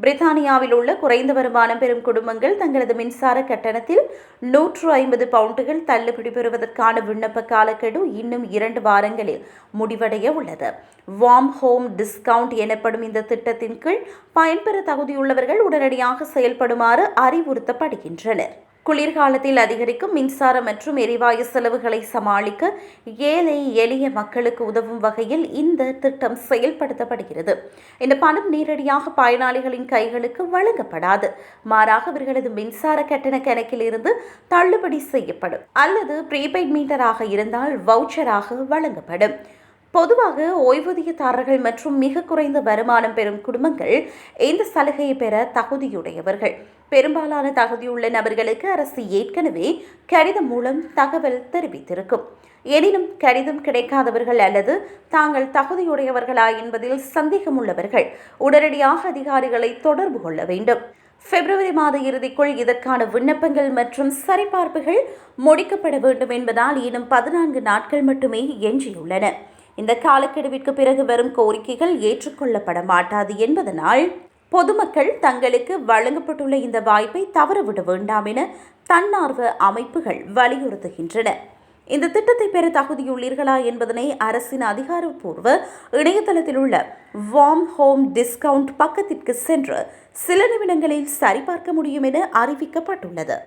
பிரித்தானியாவில் உள்ள குறைந்த வருமானம் பெறும் குடும்பங்கள் தங்களது மின்சார கட்டணத்தில் நூற்று ஐம்பது பவுண்டுகள் தள்ளுபடி பெறுவதற்கான விண்ணப்ப காலக்கெடு இன்னும் இரண்டு வாரங்களில் முடிவடைய உள்ளது. வார்ம் ஹோம் டிஸ்கவுண்ட் எனப்படும் இந்த திட்டத்தின் கீழ் பயன்பெற தகுதியுள்ளவர்கள் உடனடியாக செயல்படுமாறு அறிவுறுத்தப்படுகின்றனர். குளிர்காலத்தில் அதிகரிக்கும் மின்சார மற்றும் எரிவாயு செலவுகளை சமாளிக்க ஏழை எளிய மக்களுக்கு உதவும் வகையில் இந்த திட்டம் செயல்படுத்தப்படுகிறது. இந்த பணம் நேரடியாக பயனாளிகளின் கைகளுக்கு வழங்கப்படாது. மாறாக அவர்களது மின்சார கட்டண கணக்கில் இருந்து தள்ளுபடி செய்யப்படும். அல்லது ப்ரீபெய்ட் மீட்டராக இருந்தால் வவுச்சராக வழங்கப்படும். பொதுவாக ஓய்வூதியதாரர்கள் மற்றும் மிக குறைந்த வருமானம் பெறும் குடும்பங்கள் இந்த சலுகையை பெற தகுதியுடையவர்கள். பெரும்பாலான தகுதியுள்ள நபர்களுக்கு அரசு ஏற்கனவே கடிதம் மூலம் தகவல் தெரிவித்திருக்கும். எனினும் கடிதம் கிடைக்காதவர்கள் அல்லது தாங்கள் தகுதியுடையவர்களா என்பதில் சந்தேகம் உள்ளவர்கள் உடனடியாக அதிகாரிகளை தொடர்பு கொள்ள வேண்டும். பிப்ரவரி மாத இறுதிக்குள் இதற்கான விண்ணப்பங்கள் மற்றும் சரிபார்ப்புகள் முடிக்கப்பட வேண்டும் என்பதால் இன்னும் பதினான்கு நாட்கள் மட்டுமே எஞ்சியுள்ளன. இந்த காலக்கெடுவிற்கு பிறகு வரும் கோரிக்கைகள் ஏற்றுக்கொள்ளப்பட மாட்டாது என்பதனால் பொதுமக்கள் தங்களுக்கு வழங்கப்பட்டுள்ள இந்த வாய்ப்பை தவறவிட வேண்டாம் என தன்னார்வ அமைப்புகள் வலியுறுத்துகின்றன. இந்த திட்டத்தை பெற தகுதியுள்ளீர்களா என்பதனை அரசின் அதிகாரப்பூர்வ இணையதளத்தில் உள்ள வார்ம் ஹோம் டிஸ்கவுண்ட் பக்கத்திற்கு சென்று சில நிமிடங்களில் சரிபார்க்க முடியும் என அறிவிக்கப்பட்டுள்ளது.